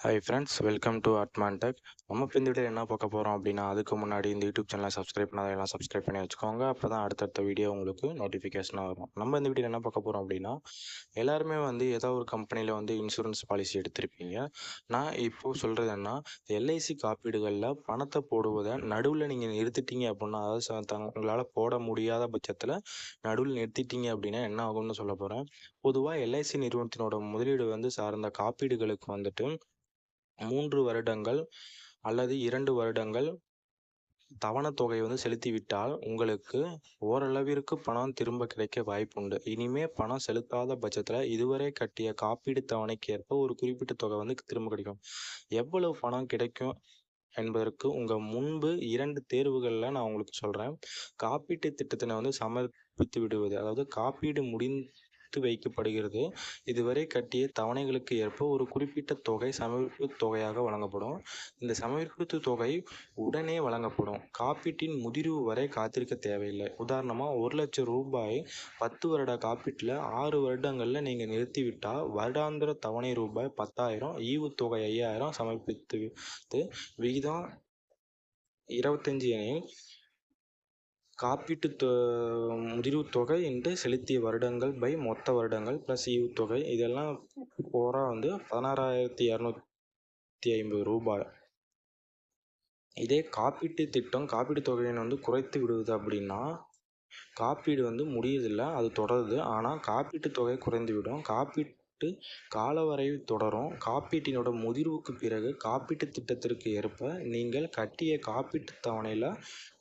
Hi friends welcome to அட்மான் tech நம்ம இப்போ இந்த வீடியோ என்ன பார்க்க போகிறோம் அப்படின்னா அதுக்கு முன்னாடி இந்த யூடியூப் சேனலை சப்ஸ்கிரைப் பண்ணாதெல்லாம் சப்ஸ்கிரைப் பண்ணி வச்சுக்கோங்க. அப்போ தான் அடுத்தடுத்த வீடியோ உங்களுக்கு நோட்டிஃபிகேஷனாக வரும். நம்ம இந்த வீடியோ என்ன பார்க்க போகிறோம் அப்படின்னா எல்லாருமே வந்து ஏதோ ஒரு கம்பெனியில் வந்து இன்சூரன்ஸ் பாலிசி எடுத்திருப்பீங்க. நான் இப்போது சொல்கிறது என்ன எல்ஐசி காப்பீடுகளில் பணத்தை போடுவதை நடுவில் நீங்கள் நிறுத்திட்டீங்க அப்படின்னா அதாவது உங்களால் போட முடியாத பட்சத்தில் நடுவில் நிறுத்திட்டீங்க அப்படின்னா என்ன ஆகும்னு சொல்ல போகிறேன் பொதுவாக எல்ஐசி நிறுவனத்தினோட முதலீடு வந்து சார்ந்த காப்பீடுகளுக்கு வந்துட்டு மூன்று வருடங்கள் அல்லது இரண்டு வருடங்கள் தவணத் தொகை வந்து செலுத்திவிட்டால் உங்களுக்கு ஓரளவிற்கு பணம் திரும்ப கிடைக்க வாய்ப்புண்டு. இனிமே பணம் செலுத்தாத பட்சத்தில் இதுவரை கட்டிய காப்பீடு தவணைக்கு ஏற்ப ஒரு குறிப்பிட்ட தொகை வந்து திரும்ப கிடைக்கும். எவ்வளவு பணம் கிடைக்கும் என்பதற்கு உங்கள் முன்பு இரண்டு தேர்வுகளில் நான் உங்களுக்கு சொல்கிறேன் காப்பீட்டு திட்டத்தினை வந்து சமர்ப்பித்து விடுவது அதாவது காப்பீடு முடிந் எடுத்து வைக்கப்படுகிறது. இதுவரை கட்டிய தவணைகளுக்கு ஏற்ப ஒரு குறிப்பிட்ட தொகை சமர்ப்பு தொகையாக வழங்கப்படும். இந்த சமர்ப்பிப்பு தொகை உடனே வழங்கப்படும். காப்பீட்டின் முதிர்வு வரை காத்திருக்க தேவையில்லை. உதாரணமாக ஒரு லட்சம் ரூபாய் பத்து வருட காப்பீட்டில் ஆறு வருடங்களில் நீங்கள் நிறுத்திவிட்டால் வருடாந்திர தவணை ரூபாய் பத்தாயிரம் ஈவுத்தொகை ஐயாயிரம் சமர்ப்பித்து விகிதம் இருபத்தஞ்சி எனில் காப்பீட்டு தொ முதிர்வு தொகை என்று செலுத்திய வருடங்கள் பை மொத்த வருடங்கள் ப்ளஸ் ஈவுத்தொகை. இதெல்லாம் போரா வந்து பதினாறாயிரத்தி இரநூத்தி ஐம்பது ரூபாய். இதே காப்பீட்டு திட்டம் காப்பீட்டு தொகையினை வந்து குறைத்து விடுவது அப்படின்னா காப்பீடு வந்து முடியதில்லை அது தொடருது. ஆனால் காப்பீட்டு தொகை குறைந்துவிடும். காப்பீட்டு காலவரைவு தொடரும். காப்பீட்டினோட முதிர்வுக்கு பிறகு காப்பீட்டு திட்டத்திற்கு ஏற்ப நீங்கள் கட்டிய காப்பீட்டு தவணையில்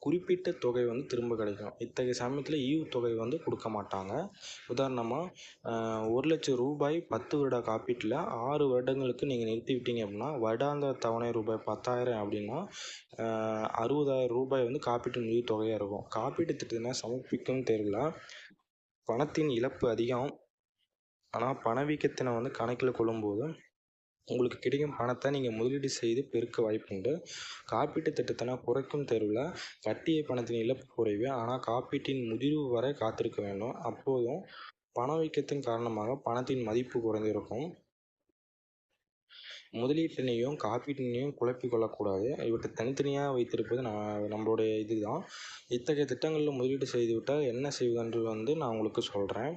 குறிப்பிட்ட தொகை வந்து திரும்ப கிடைக்கும். இத்தகைய சமயத்தில் ஈவுத்தொகை வந்து கொடுக்க மாட்டாங்க. உதாரணமாக ஒரு லட்சம் ரூபாய் பத்து வருட காப்பீட்டில் ஆறு வருடங்களுக்கு நீங்கள் நிறுத்தி விட்டீங்க அப்படின்னா வருடாந்திர தவணை ரூபாய் பத்தாயிரம் அப்படின்னா அறுபதாயிரம் ரூபாய் வந்து காப்பீட்டு நிதி தொகையாக இருக்கும். காப்பீட்டு திட்டத்தினை சமர்ப்பிக்கும் தேர்வில் பணத்தின் இழப்பு அதிகம். ஆனால் பணவீக்கத்தினை வந்து கணக்கில் கொள்ளும்போது உங்களுக்கு கிடைக்கும் பணத்தை நீங்கள் முதலீடு செய்து பெருக்க வாய்ப்புண்டு. காப்பீட்டு திட்டத்தினை குறைக்கும் தெருவில் கட்டிய பணத்தின் இழப்பு குறைவு. ஆனால் காப்பீட்டின் முதிர்வு வரை காத்திருக்க வேண்டும். அப்போதும் பணவீக்கத்தின் காரணமாக பணத்தின் மதிப்பு குறைந்திருக்கும். முதலீட்டினையும் காப்பீட்டினையும் குழப்பிக்கொள்ளக்கூடாது இவற்றை தனித்தனியாக வைத்திருப்பது நான் நம்மளுடைய இதுதான். இத்தகைய திட்டங்களில் முதலீடு செய்துவிட்டால் என்ன செய்வதென்று வந்து நான் உங்களுக்கு சொல்கிறேன்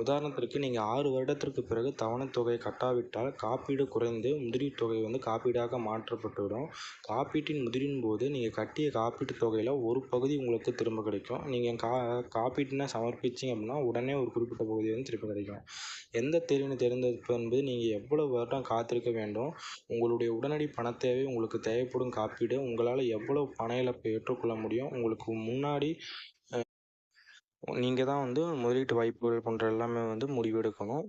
உதாரணத்திற்கு நீங்கள் ஆறு வருடத்திற்கு பிறகு தவணைத்தொகையை கட்டாவிட்டால் காப்பீடு குறைந்து முதிர்வுத் தொகை வந்து காப்பீடாக மாற்றப்பட்டுவிடும். காப்பீட்டின் முதிரின் போது நீங்கள் கட்டிய காப்பீட்டுத் தொகையில் ஒரு பகுதி உங்களுக்கு திரும்ப கிடைக்கும். நீங்கள் கா காப்பீட்டினை சமர்ப்பிச்சிங்க அப்படின்னா உடனே ஒரு குறிப்பிட்ட பகுதி வந்து திரும்ப கிடைக்கும். எந்த தேர்வினை தேர்ந்தெடுப்பது என்பது நீங்கள் எவ்வளவு வருடம் காத்திருக்க வேண்டும் உங்களுடைய உடனடி பணத் தேவை உங்களுக்கு தேவைப்படும் காப்பீடு உங்களால் எவ்வளவு பண இழப்பை ஏற்றுக்கொள்ள முடியும் உங்களுக்கு முன்னாடி நீங்கள் தான் வந்து முதலீட்டு வாய்ப்புகள் போன்ற எல்லாமே வந்து முடிவெடுக்கணும்.